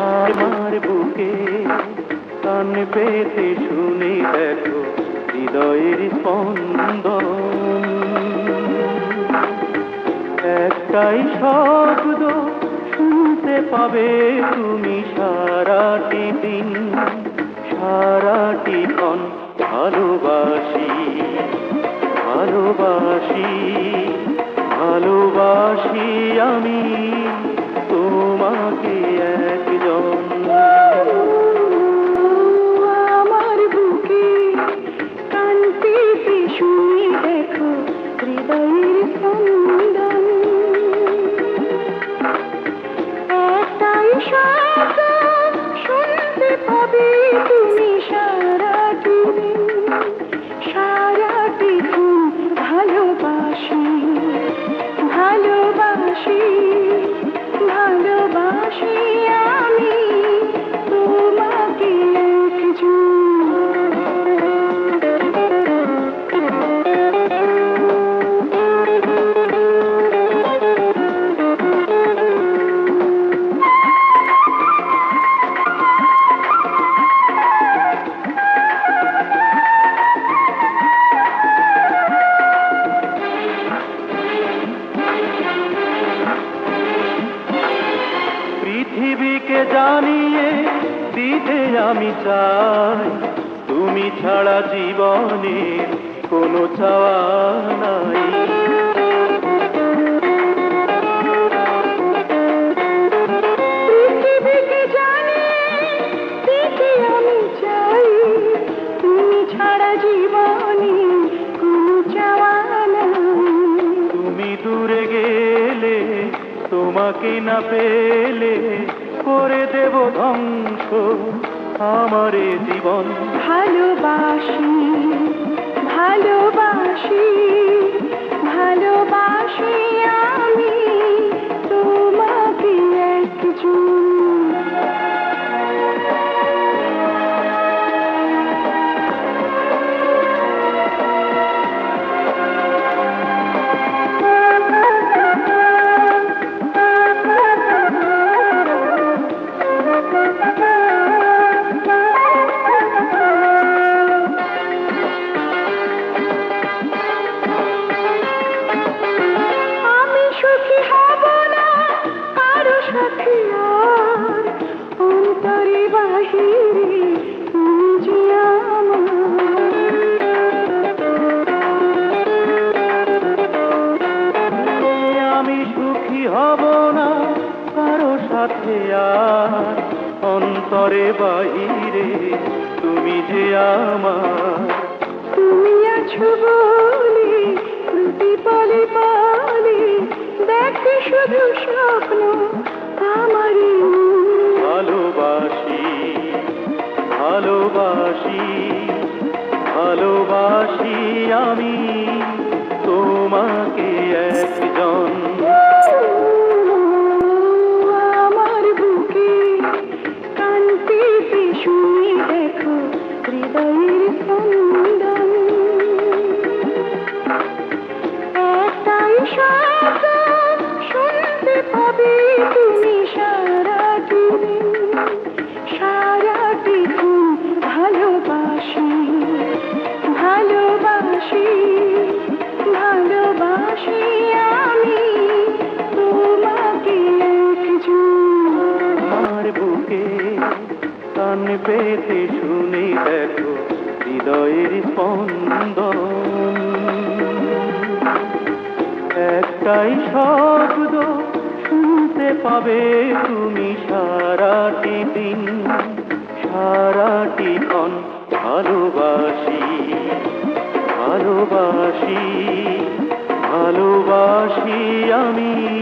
আমার বুকে কান পেতে শুনে দেখো হৃদয়ের স্পন্দন। একটাই শব্দ শুনতে পাবে তুমি সারাটি দিন, সারাটি ক্ষণ ভালোবাসি ভালোবাসি ভালোবাসি আমি। পেতে দেখো হৃদয়ের স্পন্দন আমি চাই তুমি ছাড়া জীবনে কোনো চাওয়া নাই। তোমাকে না পেলে করে দেব ধ্বংস। আমারে জীবন ভালোবাসি ভালোবাসি। হব না কারও সাথে অন্তরে বাহিরে তুমি যে তুমি আছো বলে প্রতি পলে পলে, দেখে শুধু স্বপ্ন আমারই ভালোবাসি ভালোবাসি ভালোবাসি আমি তোমাকে একজন। আমার বুকে কান পেতে শুনে দেখো হৃদয়ের স্পন্দন একটাই শব্দ শুনতে পাবে তুমি সারাটি সারাটি দিন ভালোবাসি ভালোবাসি ভালোবাসি আমি তোমাকে আমার বুকে কান পেতে শুনে দেখো হৃদয়ের স্পন্দন। একটাই শব্দ পাবে তুমি সারাটি দিন সারাটি ক্ষণ ভালোবাসি ভালোবাসি ভালোবাসি আমি।